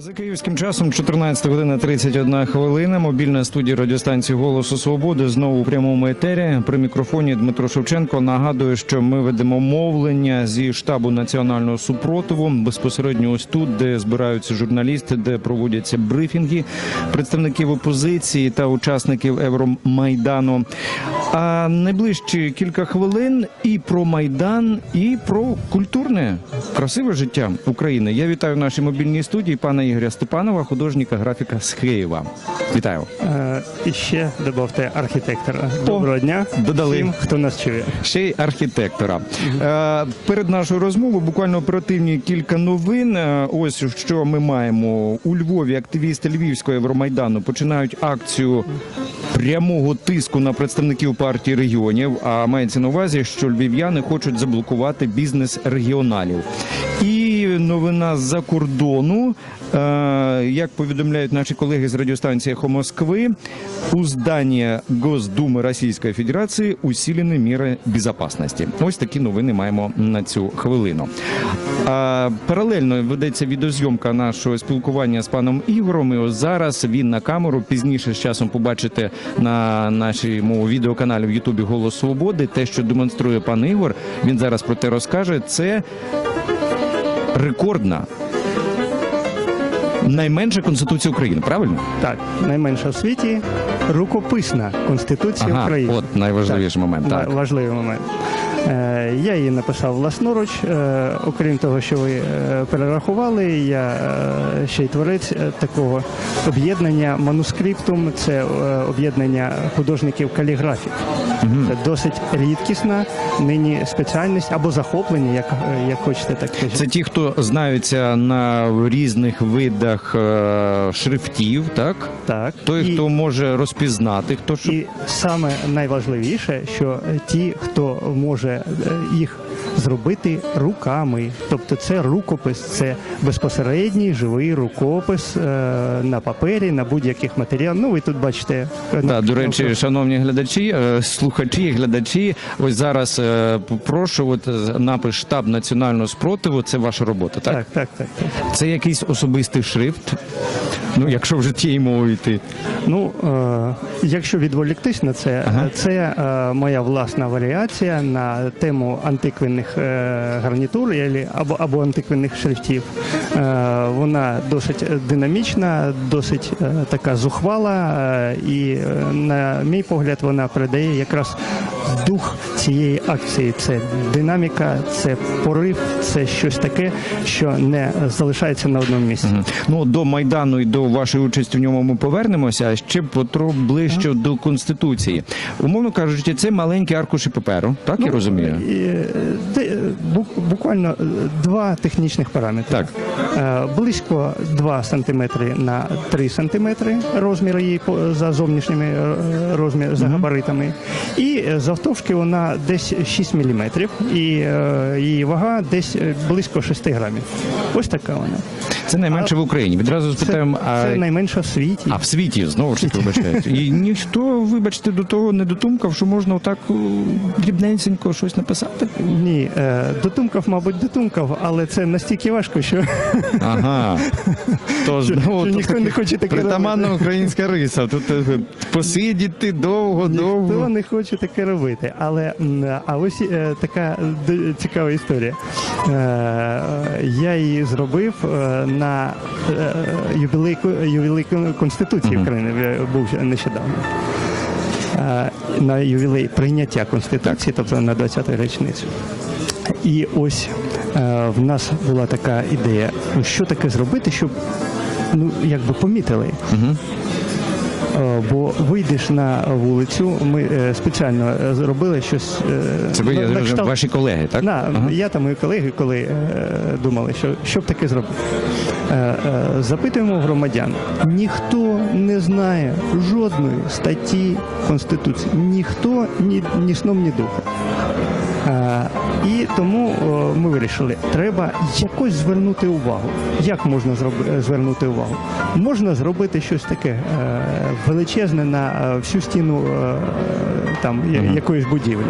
За київським часом 14 година 31 хвилина. Мобільна студія радіостанції Голосу Свободи знову у прямому етері. При мікрофоні Дмитро Шевченко нагадує, що ми ведемо мовлення зі штабу національного супротиву безпосередньо ось тут, де збираються журналісти, де проводяться брифінги представників опозиції та учасників Евромайдану. А найближчі кілька хвилин і про майдан, і про культурне красиве життя України. Я вітаю в нашій мобільній студії пана Ігоря Степанова, художника графіка з Києва. Вітаю. Е, І ще додавте архітектора. Доброго дня додали. всім, хто нас чує. ще й архітектора. Е, перед нашою розмовою буквально оперативні кілька новин. Е, Ось що ми маємо у Львові. Активісти Львівського Євромайдану починають акцію прямого тиску на представників партії регіонів. А мається на увазі, що львів'яни хочуть заблокувати бізнес регіоналів. І новина з-за кордону. Е, Як повідомляють наші колеги з радіостанції «Эхо Москвы», у здання Госдуми Російської Федерації усилені міри безпечності. Ось такі новини маємо на цю хвилину. Паралельно ведеться відеозйомка нашого спілкування з паном Ігорем. І зараз він на камеру пізніше з часом побачите на нашому відеоканалі в Ютубі Голос Свободи. Те, що демонструє пан Ігор, він зараз про те розкаже. Це рекордна. Найменша конституція України, правильно? Так, найменша в світі рукописна Конституція Ага, України. от найважливіший момент. Так. Важливий момент. Е, Я її написав власноруч. Е, Окрім того, що ви е, перерахували, я ще й творець такого об'єднання манускриптум. Це об'єднання художників каліграфів. Це досить рідкісна нині спеціальність або захоплення, як, як хочете так кажіть. Це ті, хто знаються на різних видах шрифтів, так? Так. Той, І- хто може розпізнати, хто що. І саме найважливіше, що ті, хто може е, їх зробити руками, тобто це рукопис, це безпосередній живий рукопис е, на папері, на будь-яких матеріалах. Ну ви тут бачите е, Так, до речі, шановні глядачі, е, слухачі, глядачі, ось зараз е, попрошу, от е, напис штаб національного спротиву. Це ваша робота, так? так, так, так, так. Це якийсь особистий шрифт. Ну, якщо вже тією мовою йти. Ну, е, якщо відволіктись на це, Ага. це е, моя власна варіація на тему антиквінних е, гарнітур або, або антиквінних шрифтів. Е, вона досить динамічна, досить е, така зухвала, і, на мій погляд, вона передає якраз дух цієї акції. Це динаміка, це порив, це щось таке, що не залишається на одному місці. Ну, до Майдану і до вашої участі в ньому ми повернемося, ще потро ближче до Конституції. Умовно кажучи, це маленькі аркуші паперу, так я розумію? Е, буквально е, два технічних параметри. Так. Е, Близько 2 см на 3 см розмір її за зовнішніми розмір, за габаритами. І завтовшки вона десь 6 мм. І її вага десь близько 6 грамів. Ось така вона. Це найменше в Україні. Відразу Це, спитаємо, а це найменша в світі. А в світі знову ж таки вибачають. І ніхто, вибачте, до того не дотумкав, що можна отак дрібненько щось написати. Ні, е, дотумкав, мабуть, дотумкав, але це настільки важко, що Ага. То Що- знову що ніхто не хоче таке притаманна українська риса. Тут е, посидіти довго, Ніхто довго. не хоче таке робити. Але а ось е, така цікава історія. Я її зробив на ювілей, ювілей Конституції України. е, Був нещодавно. Е, на ювілей прийняття Конституції, тобто на 20-ту річницю. І ось е, в нас була така ідея, ну що таке зробити, щоб ну якби помітили. Е, Бо вийдеш на вулицю, ми е, спеціально е, зробили щось. е, Це ви на- кшталт- ваші колеги, так? Да, Ага. Я та мої колеги, коли е, думали, що, що б таке зробити. Е, е, запитуємо громадян. Ніхто не знає жодної статті Конституції. Ніхто ні, ні сном, ні духом. Е, і тому ми вирішили, треба якось звернути увагу. Як можна зроби- звернути увагу? Можна зробити щось таке е, величезне на е, всю стіну е, там якоїсь будівлі.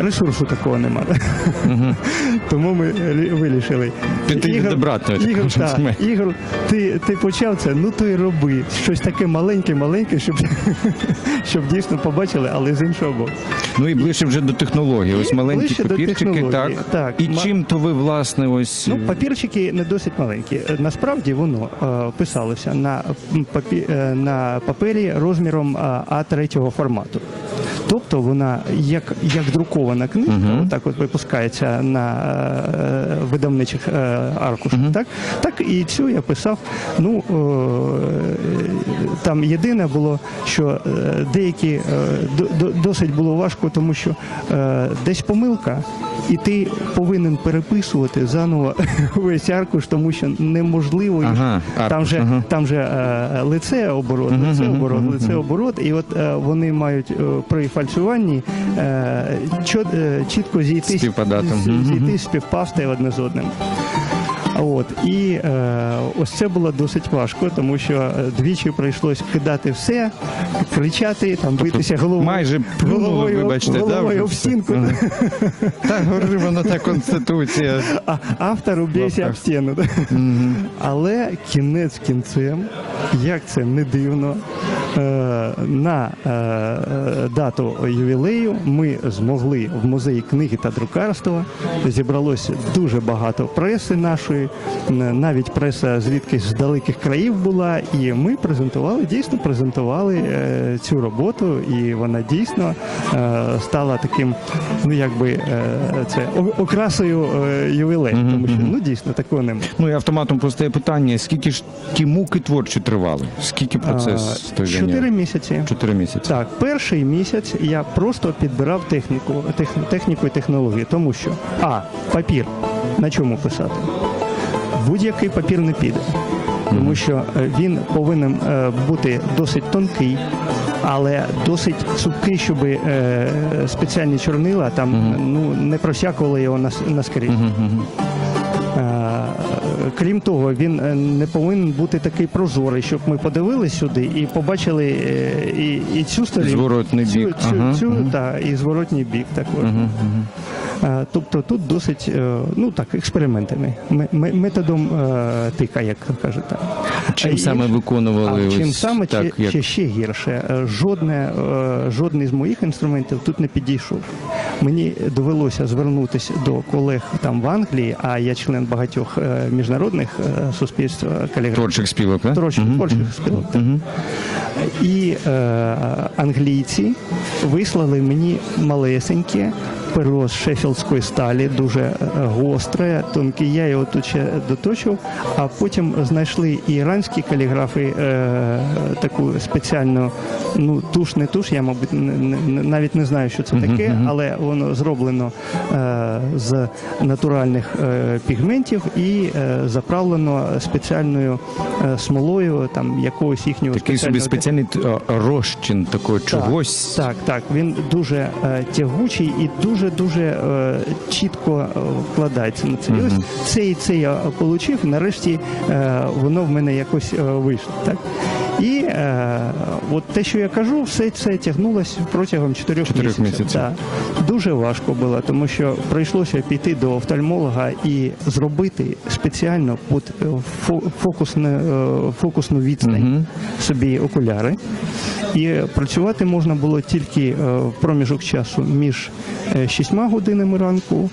ресурсу такого немає. Тому ми вирішили. Обратного, так, Ігор, щоб Ігор, ти, ти почав це, ну то й роби. Щось таке маленьке-маленьке, щоб, щоб дійсно побачили, але з іншого боку. Ну і ближче вже до технології. Ось маленькі ближче до папірчики, так. технології, так. І Ма- чим то ви власне ось Ну, папірчики не досить маленькі. Е, Насправді воно е, писалося на, папі, е, на папері розміром е, А3 формату. Тобто вона як, як друкована книжка, Мгм. так от випускається на е, видавничих е, аркушах, так? так і цю я писав. Ну, е, там єдине було, що е, деякі е, до- до- досить було важко, тому що е, десь помилка, і ти повинен переписувати заново весь аркуш, тому що неможливо ага, аркуш, там же ага. там же е, лице оборот, лице оборот, лице оборот, і от е, вони мають е, при фальшуванні е, е, чітко зійти Співпадати. зійти співпасти одне з одним. От і е, ось це було досить важко, тому що е, двічі прийшлось кидати все, кричати, там битися головою. майже плюнули, головою, вибачте, головою об все. стінку. Ага. Так говорила на та конституція. А автор убійся об стіну. Але кінець кінцем, як це не дивно, е, на е, дату ювілею ми змогли в музеї книги та друкарства. Зібралося дуже багато преси нашої, навіть преса звідкись з далеких країв була, і ми презентували, дійсно презентували е, цю роботу, і вона дійсно е, стала таким, ну якби е, це окрасою е, ювілею, Мгм, тому що ну дійсно такого немає. Ну і автоматом постає питання: скільки ж ті муки творчі тривали? Скільки процес А, той Чотири місяці. Чотири місяці. Так, перший місяць я просто підбирав техніку, тех, техніку і технології, тому що а папір на чому писати? Будь-який папір не піде, тому що е, він повинен е, бути досить тонкий. Але досить цупкий, щоб е, спеціальні чорнила там ну не просякували його на, с- на скрізь. Мгм, мгм. Е, Крім того, він не повинен бути такий прозорий, щоб ми подивилися сюди і побачили е, і, і цю сторінку, Зворотний цю, бік. цю, Ага, цю та, і зворотній бік також. Мгм. Тобто тут досить е, ну так, експериментами, ме- ме- методом е, тика, як кажуть. Чим саме виконували? а чим ось саме так, чи, як чи ще гірше? Е, Жодне, жодний з моїх інструментів тут не підійшов. Мені довелося звернутися до колег там в Англії, а я член багатьох міжнародних суспільств е, творчих співок, так? Творчих, творчих спілок. так. І е, англійці вислали мені малесеньке перо з шефілдської сталі, дуже е, гостре, тонке. Я його тут ще доточив, а потім знайшли і іранські каліграфи е, таку спеціальну, ну туш, не туш, я, мабуть, не- не- навіть не знаю, що це таке, але воно зроблено е, з натуральних е, пігментів і е, заправлено спеціальною е, смолою там якогось їхнього Такий собі спеціальний розчин такого чогось. так, так. Він дуже е, тягучий і дуже дуже е, чітко е, вкладається на це. І ось це і це я отримав. Нарешті е, воно в мене якось е, вийшло. Так? І е, от те, що я кажу, все це тягнулося протягом чотирьох, Чотирьох місяців. місяців. Так. Дуже важко було, тому що прийшлося піти до офтальмолога і зробити спеціально під е, фокусне, е, фокусну відстань Мгм. собі окуляри. І працювати можна було тільки е, в проміжок часу між шістьма годинами ранку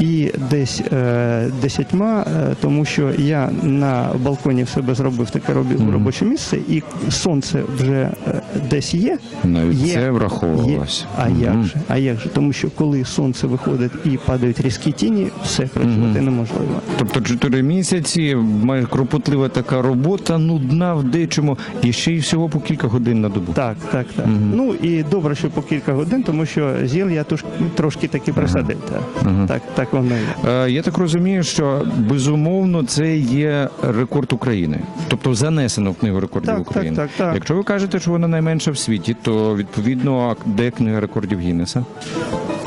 і десь е, десятьма, е, тому що я на балконі в себе зробив таке робоче місце, і сонце вже е, десь є. Навіть є, це враховувалося. Є. А Мгм. як же? А як же? Тому що коли сонце виходить і падають різкі тіні, все працювати неможливо. Тобто чотири місяці, майже кропотлива така робота, нудна в дечому, і ще й всього по кілька годин на добу. Так, так, так. Ну і добре, що по кілька годин, тому що зіл я туш, трошки таки присадив. Так, так, так воно є. Е, Я так розумію, що безумовно це є рекорд України, тобто занесено в книгу рекордів Так, України. так, так, так. Якщо ви кажете, що вона найменша в світі, то відповідно де книга рекордів Гіннеса?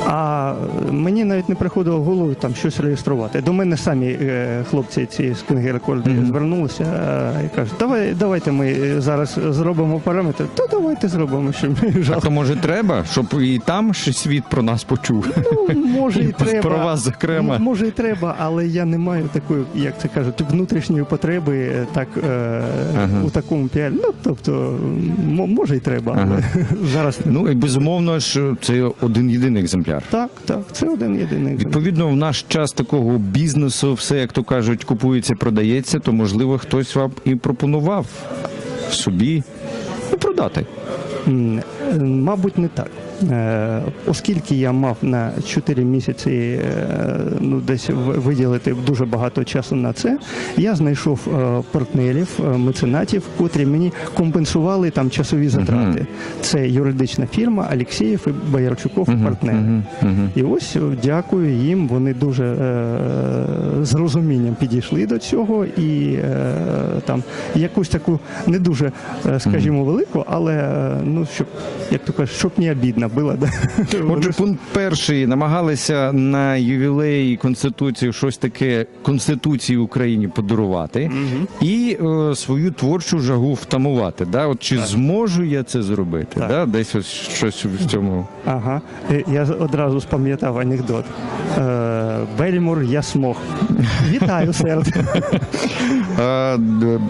А мені навіть не приходило в голову там щось реєструвати. До мене самі е, хлопці ці з книги рекордів звернулися е, і кажуть, давай, давайте ми зараз зробимо параметри. Та давайте зробимо, що ми А жалко. то може треба, щоб і там світ про нас почув. Ну, може і треба. Про вас зокрема. Може і треба, але я не маю такої, як це кажуть, внутрішньої потреби е, так Ага. у такому піарі. Ну тобто, може і треба, але зараз не. Ну і безумовно ж це один єдиний екземпляр. Так, так, це один єдиний. екземпляр. Відповідно, в наш час такого бізнесу, все як то кажуть, купується, продається, то можливо хтось вам і пропонував собі ну, продати. Е, Мабуть, не так. Е, Оскільки я мав на 4 місяці е, ну, десь виділити дуже багато часу на це, я знайшов е, партнерів, меценатів, котрі мені компенсували там часові затрати. Це юридична фірма Алексєєв і Боярчуков партнери. І ось дякую їм. Вони дуже е, з розумінням підійшли до цього, і е, там якусь таку не дуже, скажімо, велику, але ну щоб як то кажуть, щоб не обідно було. Да? Отже, пункт перший намагалися на ювілеї Конституції щось таке Конституції Україні подарувати і е, свою творчу жагу втамувати. Да? От чи зможу я це зробити? Так. Да? Десь ось щось в цьому. Ага, Е, я одразу спам'ятав анекдот. Е, Бельмур, я смог. Вітаю, серце. А,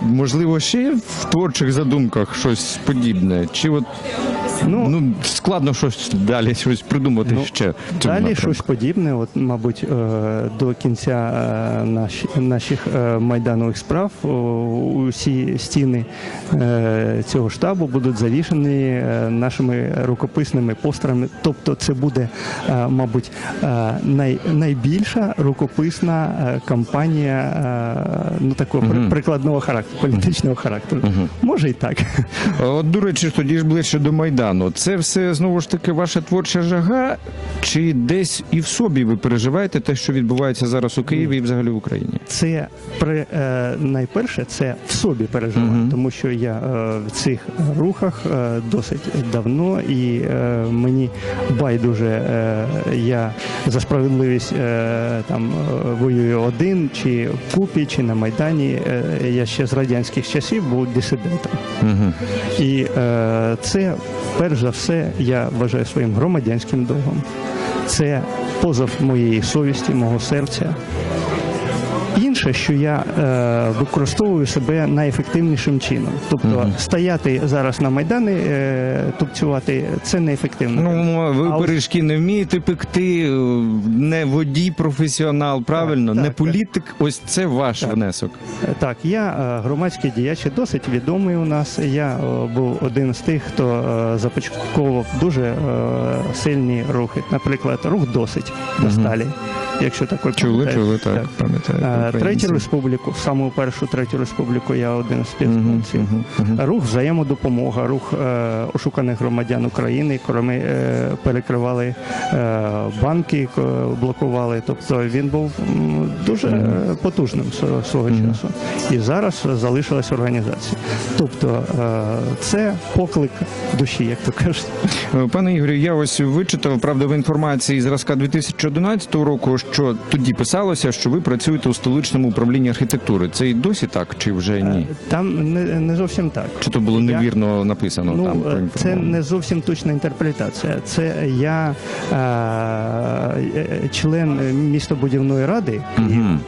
можливо, ще в творчих задумках щось подібне? Чи от ну, Ну, складно щось далі щось придумати Ну, ще? Далі напрямку? щось подібне, от, мабуть, е, до кінця е, наш, наших е, майданових справ усі стіни цього штабу будуть завішані е, нашими рукописними постерами. Тобто це буде, мабуть, най, найбільша рукописна кампанія ну, такого при- прикладного характеру, політичного характеру. Може і так. От, до речі, тоді ж ближче до Майдану. Це все знову ж таки ваша творча жага, чи десь і в собі ви переживаєте те, що відбувається зараз у Києві і взагалі в Україні? Це при е, найперше, це в собі переживаю, Мгм. тому що я е, в цих рухах е, досить давно, і мені байдуже я за справедливість там воюю один, чи в купі, чи на майдані. Я ще з радянських часів був дисидентом. Угу. І це перш за все я вважаю своїм громадянським довгом. Це позов моєї совісті, мого серця. Інше, що я е, використовую себе найефективним чином. Тобто Мгм. стояти зараз на майдані, е, тупцювати це неефективно. Ну, ви А пиріжки не вмієте пекти, е, не водій професіонал, правильно, так, не так. політик. Ось це ваш Так. внесок. Е, Так, я е, громадський діяч, досить відомий у нас. Я був один з тих, хто започатковував дуже е, сильні рухи. Наприклад, рух досить до сталі. Якщо так Чули, чули, так, Так. пам'ятаю. Е. Третю республіку, саму першу третю республіку, я один з співпраців. Мгм, мгм, мгм. Рух взаємодопомога, рух е, ошуканих громадян України, коли ми е, перекривали е, банки, блокували. Тобто він був м, дуже е, потужним свого, свого Мгм. часу. І зараз залишилась організація. Тобто е, це поклик душі, як то кажуть. Е, Пане Ігорю, я ось вичитав правда в інформації зразка 2011 року, що тоді писалося, що ви працюєте у столичному управлінні архітектури. Це і досі так, чи вже ні? Там не, не зовсім так. Чи то було я- невірно написано Ну, там? е, це не зовсім точна інтерпретація. Це я е, е, член містобудівної ради, Мгм.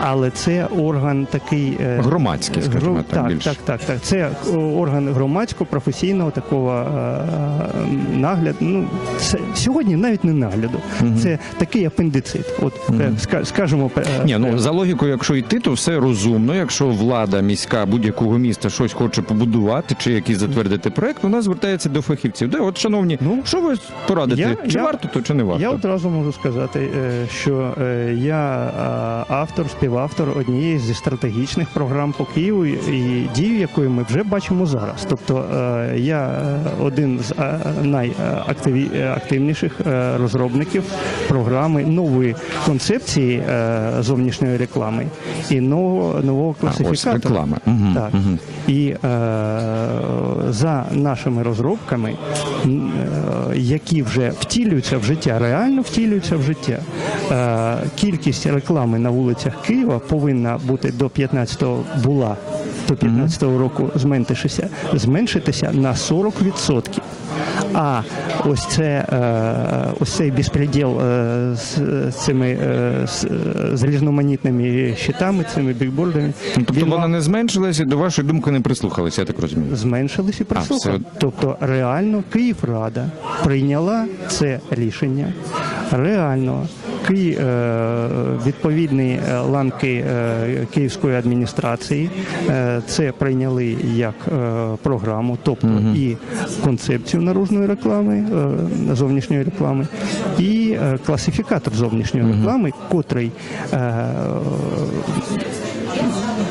Але це орган такий е, Громадський, скажімо гро- так, так, більш. так, так, так. Це е, орган громадського, професійного такого е, нагляду. Ну це сьогодні навіть не нагляду. Це такий апендицит. От е, ска- скажемо е, Ні, ну за логікою, якщо йти, то все розумно. Якщо влада міська будь-якого міста щось хоче побудувати чи якийсь затвердити проект, вона звертається до фахівців. Де, от, шановні, Ну, що ви порадите? я- чи я- варто то, чи не варто? Я одразу можу сказати, е, що е, я е, автор, спів співавтор однієї зі стратегічних програм по Києву, і дію якої ми вже бачимо зараз. Тобто е, я е, один з е, найактивніших розробників програми нової концепції зовнішньої реклами і нового нового А, реклама. Мгм, Так. мгм. І е, за нашими розробками, які вже втілюються в життя, реально втілюються в життя. Е, кількість реклами на вулицях Києва повинна бути до 15-го була до 15-го року зменшитися, зменшитися на 40%. А ось це е, ось цей безпреділ е, з, цими е, з, різноманітними щитами, цими бікбордами. Ну, Тобто він вона не зменшилася, до вашої думки не прислухалися, я так розумію. зменшились і все Тобто реально Київрада прийняла це рішення. Реально Ки, е, відповідні е, ланки е, Київської адміністрації це прийняли як програму, тобто і концепцію наружної реклами, зовнішньої реклами, і класифікатор зовнішньої реклами, котрий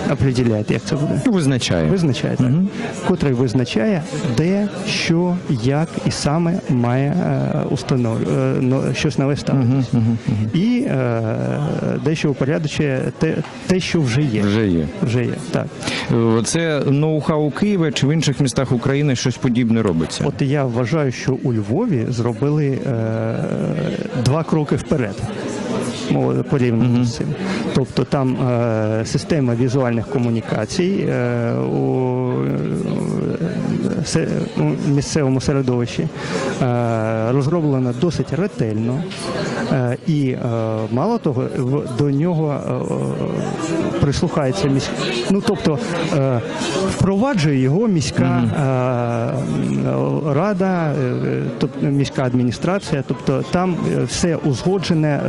е, определяє, як це буде. Ну, Визначає. Визначає так, котрий визначає, де, що, як і саме має е, установ... е, щось нове ставитися. І е, дещо упорядочує те, те, що вже є. Вже є. Вже є, так. Е, Це ноу-хау Києва чи в інших містах України щось подібне робиться? От я вважаю, що у Львові зробили е, два кроки вперед. Порівняно з цим. Тобто там е, система візуальних комунікацій е, у місцевому середовищі е, розроблена досить ретельно. Е, і е, мало того, до нього прислухається міська. Ну тобто впроваджує його міська рада, міська адміністрація. Тобто там все узгоджене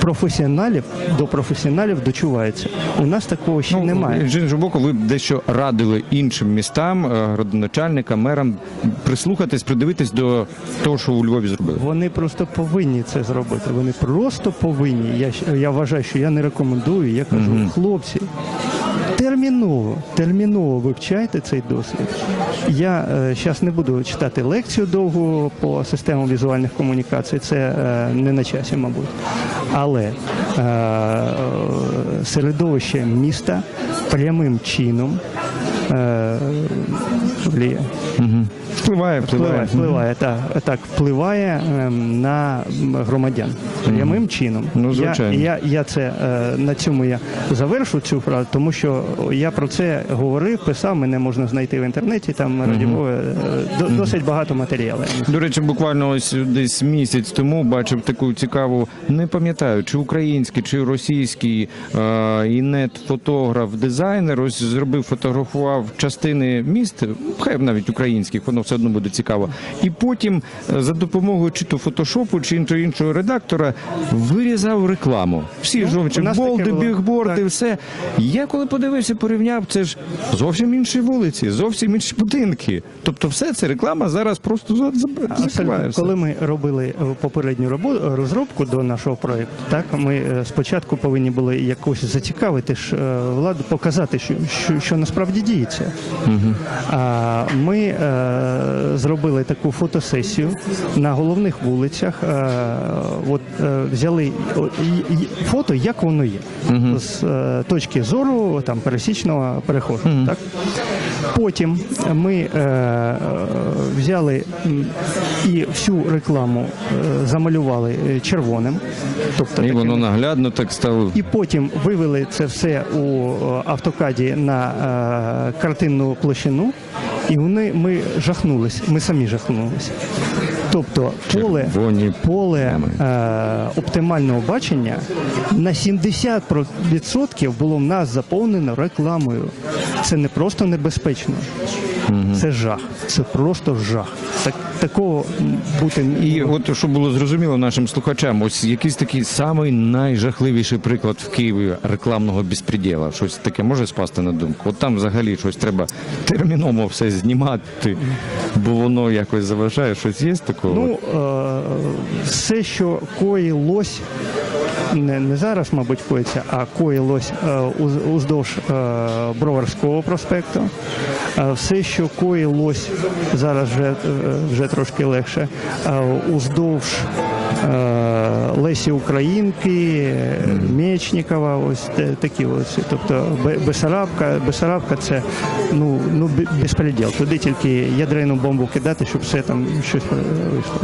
професіоналів до професіоналів дочувається. У нас такого ще немає. З іншого боку, ви дещо радили іншим містам, е, градоначальникам, мерам прислухатись, придивитись до того, що у Львові зробили. Вони просто повинні це зробити. Вони просто повинні. Я, я вважаю, що я не рекомендую. Я кажу, хлопці, терміново, терміново вивчайте цей досвід. Я зараз не буду читати лекцію довгу по системам візуальних комунікацій. Це е, не на часі, мабуть. Але е, е, середовище міста прямим чином е, вліє. Впливає, Впливає, впливає, так, так, впливає ем, на громадян прямим чином. Ну, звичайно. Я, я, я це е, на цьому я завершу цю фразу, тому що я про це говорив, писав, мене можна знайти в інтернеті, там радіо, е, до- досить багато матеріалів. До речі, буквально ось десь місяць тому бачив таку цікаву, не пам'ятаю, чи український, чи російський е, інет-фотограф, дизайнер. Ось зробив, фотографував частини міст, хай навіть українських, воно все одно буде цікаво. І потім е, за допомогою чи то фотошопу, чи іншого редактора вирізав рекламу. Всі жовчі Ну, у болди, бігборди, Так. все. Я коли подивився, порівняв, це ж зовсім інші вулиці, зовсім інші будинки. Тобто, все це реклама зараз просто за- за- закриває. Коли ми робили е, попередню робо- розробку до нашого проєкту, так ми е, спочатку повинні були якось зацікавити ж владу, показати, що, що, що насправді А ми е, зробили таку фотосесію на головних вулицях. Е, от е, взяли фото, як воно є, з точки зору там пересічного переходу. Так потім ми е, е, взяли і всю рекламу е, замалювали е, червоним, тобто І воно наглядно так стало. і потім вивели це все у е, автокаді на е, картинну площину, і вони ми жахнулись. Ми самі жахнулися. Тобто поле, Червоні поле е, оптимального бачення на 70% було в нас заповнено рекламою. Це не просто небезпечно, безпечно це жах. Це просто жах. Так, такого бути І от щоб було зрозуміло нашим слухачам, ось якийсь такий самий найжахливіший приклад в Києві рекламного безпреділа. Щось таке може спасти на думку. От там взагалі щось треба терміново все знімати, бо воно якось заважає. Щось є такого? Ну, е, все, що коїлось не, не зараз, мабуть, коїться, а коїлось е, уздовж е, Броварського проспекту. Е, Все, що коїлось зараз вже, вже трошки легше, уздовж е, Лесі Українки, е, ось такі ось. Тобто Бесарабка, Бесарабка це ну, ну безпреділ. Туди тільки ядрену бомбу кидати, щоб все там щось е, вийшло.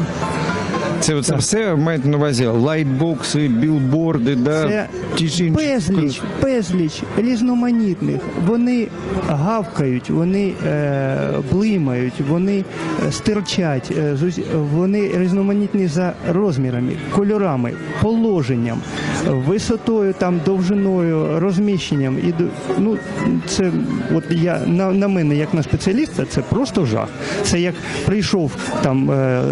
Це оце все маєте на увазі лайтбокси, білборди, да, Це ті ж інші. безліч, безліч різноманітних. Вони гавкають, вони е, блимають, вони е, стирчать, е, вони різноманітні за розмірами, кольорами, положенням, висотою, там, довжиною, розміщенням. І ну, це от я на, на мене, як на спеціаліста, це просто жах. Це як прийшов там е,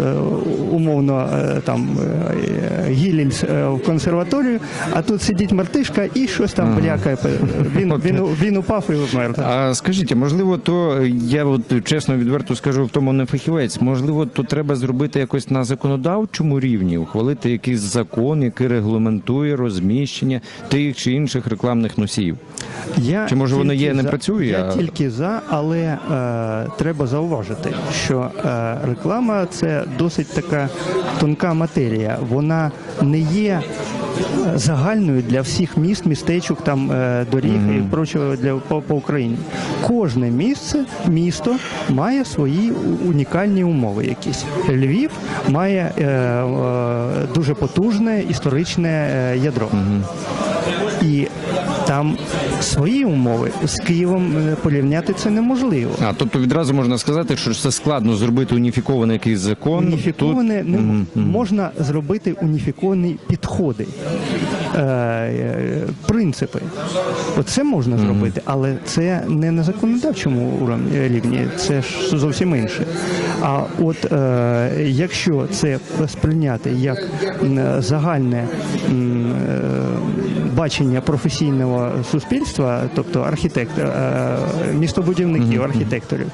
умовно там е, Гілімс е, в консерваторію, а тут сидить мартишка і щось там блякає. Він, він, він упав і вмер. А скажіть, можливо, то я от чесно відверто скажу, в тому не фахівець. Можливо, то треба зробити якось на законодавчому рівні, ухвалити якийсь закон, який регламентує розміщення тих чи інших рекламних носіїв. Я Чи, може, воно є, не за- працює, Я а- тільки за, але е, треба зауважити, що е, реклама це досить така тонка матерія. Вона не є е, загальною для всіх міст, містечок, там е, доріг і прочого для по, по Україні. Кожне місце, місто має свої унікальні умови. Якісь Львів має е, е, дуже потужне історичне е, ядро. І там свої умови з Києвом е, порівняти це неможливо. А тобто відразу можна сказати, що це складно зробити уніфікований якийсь закон. Уніфіковане Тут... можна зробити уніфіковані підходи, принципи. Оце можна зробити, але це не на законодавчому уровні рівні, це ж зовсім інше. А от е, якщо це сприйняти як загальне е, бачення професійного суспільства, тобто архітектор, е, містобудівників, архітекторів,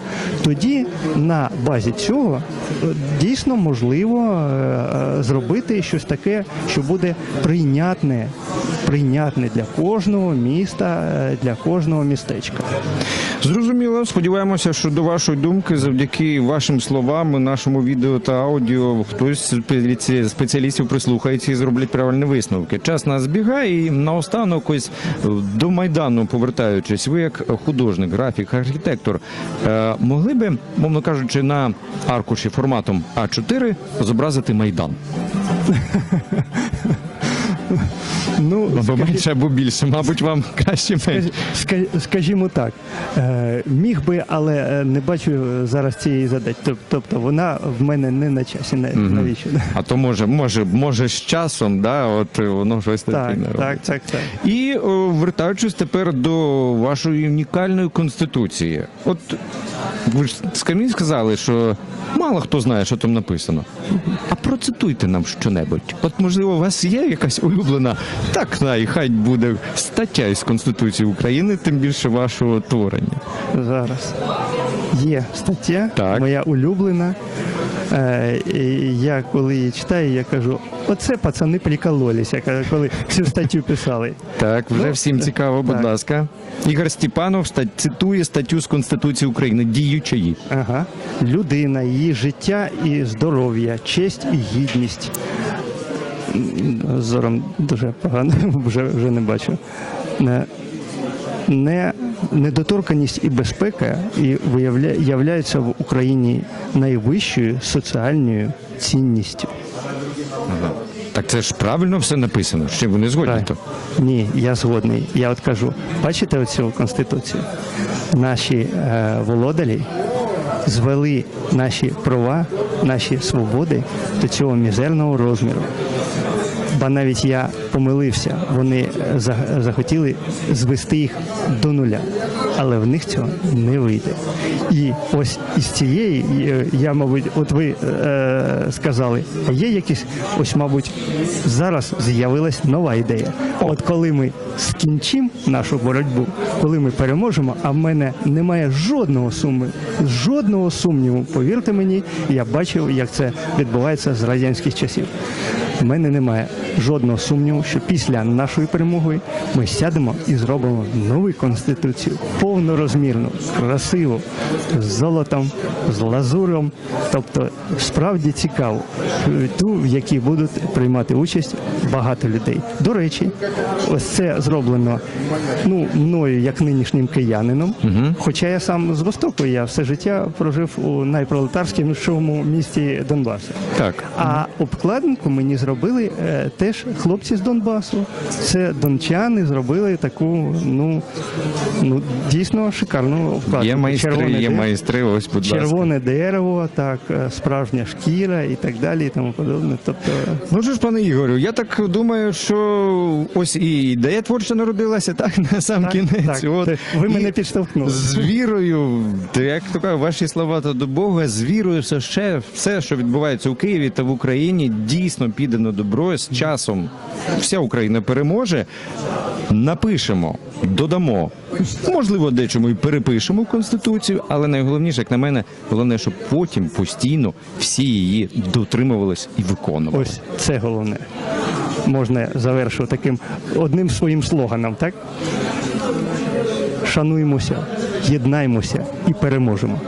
тоді на базі цього е, дійсно можливо е, е, зробити щось таке, що буде прийнятне, прийнятне для кожного міста, е, для кожного містечка. Зрозуміло, сподіваємося, що до вашої думки, завдяки вашим словам, нашому відео та аудіо, хтось з спеціалістів прислухається і зроблять правильні висновки. Час нас збігає, і наостанок ось е, до майдану повертаючись, ви як художник, графік, архітектор, е, могли би, мовно кажучи, на аркуші форматом А4 зобразити майдан. Ну, Або менше, або більше, мабуть, вам краще менше. Ска- Скажімо так, е, міг би, але е, не бачу зараз цієї задачі. Тобто вона в мене не на часі. Не- Навіщо? А то може, може, може з часом, да, от воно щось таке Так, не так, так, так. І о, вертаючись тепер до вашої унікальної конституції, от ви ж самі сказали, що мало хто знає, що там написано. А процитуйте нам щонебудь. От можливо, у вас є якась улюблена, так най, хай буде стаття із Конституції України, тим більше вашого творення. Зараз є стаття, Так. моя улюблена. Е, і Я коли її читаю, я кажу, оце пацани прикололися, коли цю статтю писали. Так, вже Ну, всім цікаво, будь так. ласка. Ігор Степанов ста- цитує статтю з Конституції України, діючої. Ага. Людина, її життя і здоров'я, честь і гідність. Зором дуже погано, вже, вже не бачу. Не, не, недоторканість і безпека і виявля, являються в Україні найвищою соціальною цінністю. Так це ж правильно все написано. Ще ви не згодні Так. то. Ні, я згодний. Я от кажу, бачите оцю конституцію? Наші е, володарі звели наші права, наші свободи до цього мізерного розміру. Ба навіть я помилився, вони е, захотіли звести їх до нуля, але в них цього не вийде. І ось із цієї, е, я, мабуть, от ви е, сказали, є якісь, ось, мабуть, зараз з'явилась нова ідея. От коли ми скінчимо нашу боротьбу, коли ми переможемо, а в мене немає жодного суму, жодного сумніву, повірте мені, я бачив, як це відбувається з радянських часів. В мене немає жодного сумніву, що після нашої перемоги ми сядемо і зробимо нову конституцію, повнорозмірну, красиву, з золотом, з лазуром. Тобто справді цікаво, ту, в якій будуть приймати участь багато людей. До речі, ось це зроблено ну, мною як нинішнім киянином. Хоча я сам з Востоку, я все життя прожив у найпролетарському місті Донбасу. Так. А обкладинку мені зробили е, теж хлопці з Донбасу. Це дончани зробили таку, ну, ну дійсно шикарну обкладинку. Є майстри, Червоне є майстри, ось, будь ласка. Червоне дерево, так, е, справжня шкіра і так далі, і тому подобне. Тобто, Ну що ж, пане Ігорю, я так думаю, що ось і ідея творча народилася, так, на сам так, кінець. так, От. ви І підштовхнули. З вірою, як то кажуть, ваші слова то до Бога, з вірою все ще все, що відбувається у Києві та в Україні, дійсно піде на добро. З часом вся Україна переможе. Напишемо, додамо. Можливо, дечому і перепишемо конституцію, але найголовніше, як на мене, головне, щоб потім постійно всі її дотримувались і виконували. Ось це головне. Можна завершу таким одним своїм слоганом, так? Шануємося, єднаймося і переможемо.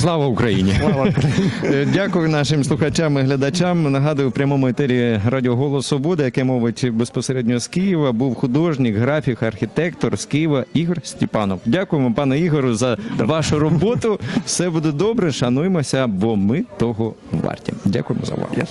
Слава Україні! Слава Україні! Е, Дякую нашим слухачам і глядачам. Нагадую, в прямому етері Радіо Голос Свободи, яке мовить безпосередньо з Києва, був художник, графік, архітектор з Києва Ігор Степанов. Дякуємо, пане Ігору, за вашу роботу. Все буде добре. Шануємося, бо ми того варті. Дякуємо за увагу. Yes.